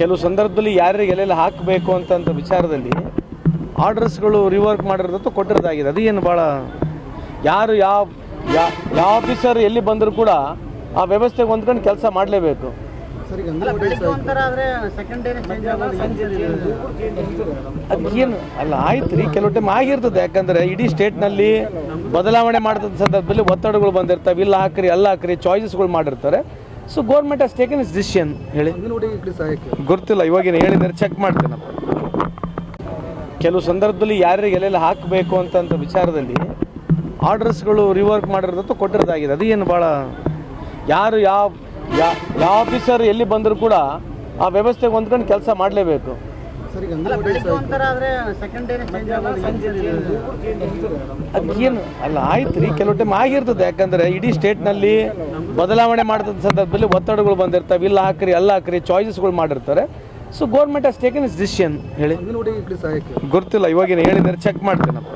ಕೆಲವು ಸಂದರ್ಭದಲ್ಲಿ ಯಾರ್ಯಾರಿಗೆ ಎಲ್ಲೆಲ್ಲ ಹಾಕಬೇಕು ಅಂತಂತ ವಿಚಾರದಲ್ಲಿ ಆರ್ಡರ್ಸ್ಗಳು ರಿವರ್ಕ್ ಮಾಡಿರೋದಂತೂ ಕೊಟ್ಟಿರೋದಾಗಿದೆ. ಅದೇನು ಭಾಳ ಯಾರು ಯಾವ ಯಾವ ಆಫೀಸರ್ ಎಲ್ಲಿ ಬಂದರೂ ಕೂಡ ಆ ವ್ಯವಸ್ಥೆಗೆ ಹೊಂದ್ಕೊಂಡು ಕೆಲಸ ಮಾಡಲೇಬೇಕು. ಸರ್ ಈಗ ಅಲ್ಲ ಆದ್ರೆ ಸೆಕೆಂಡ್ ಡೇನೆ ಚೇಂಜ್ ಆಗೋದು ಅದೇನು ಅಲ್ಲ ಆಯ್ತು ರೀ ಕೆಲವು ಟೈಮ್ ಆಗಿರ್ತದೆ. ಯಾಕಂದರೆ ಇಡೀ ಸ್ಟೇಟ್ನಲ್ಲಿ ಬದಲಾವಣೆ ಮಾಡಿದ ಸಂದರ್ಭದಲ್ಲಿ ಒತ್ತಡಗಳು ಬಂದಿರ್ತವೆ. ಇಲ್ಲ ಹಾಕ್ರಿ ಅಲ್ಲ ಹಾಕ್ರಿ ಚಾಯ್ಸಸ್ಗಳು ಮಾಡಿರ್ತಾರೆ. So government has taken his decision ಹೇಳಿ. ಗೊತ್ತಿಲ್ಲ ಇವಾಗೇನು ಹೇಳಿದರೆ ಚೆಕ್ ಮಾಡ್ತೇನಪ್ಪ ಕೆಲವು ಸಂದರ್ಭದಲ್ಲಿ ಯಾರ್ಯಾರಿಗೆ ಎಲ್ಲೆಲ್ಲ ಹಾಕಬೇಕು ಅಂತಂತ ವಿಚಾರದಲ್ಲಿ ಆರ್ಡರ್ಸ್ಗಳು ರಿವರ್ಕ್ ಮಾಡಿರೋದು ಕೊಟ್ಟಿರೋದಾಗಿದೆ. ಅದೇನು ಭಾಳ ಯಾರು ಯಾವ ಯಾವ ಆಫೀಸರ್ ಎಲ್ಲಿ ಬಂದರೂ ಕೂಡ ಆ ವ್ಯವಸ್ಥೆಗೆ ಹೊಂದ್ಕೊಂಡು ಕೆಲಸ ಮಾಡಲೇಬೇಕು. ಈಗ ಅಲ್ಲ ಆಯ್ತು ರೀ ಕೆಲವು ಟೈಮ್ ಆಗಿರ್ತದೆ. ಯಾಕಂದ್ರೆ ಇಡೀ ಸ್ಟೇಟ್ನಲ್ಲಿ ಬದಲಾವಣೆ ಮಾಡಿದ ಸಂದರ್ಭದಲ್ಲಿ ಒತ್ತಡಗಳು ಬಂದಿರ್ತವೆ. ಇಲ್ಲ ಹಾಕ್ರಿ ಅಲ್ಲ ಹಾಕ್ರಿ ಚಾಯ್ಸಸ್ಗಳು ಮಾಡಿರ್ತಾರೆ. So government has taken his decision ಹೇಳಿ. ಗೊತ್ತಿಲ್ಲ ಇವಾಗ ಹೇಳಿದರೆ ಚೆಕ್ ಮಾಡ್ತೇನಪ್ಪ.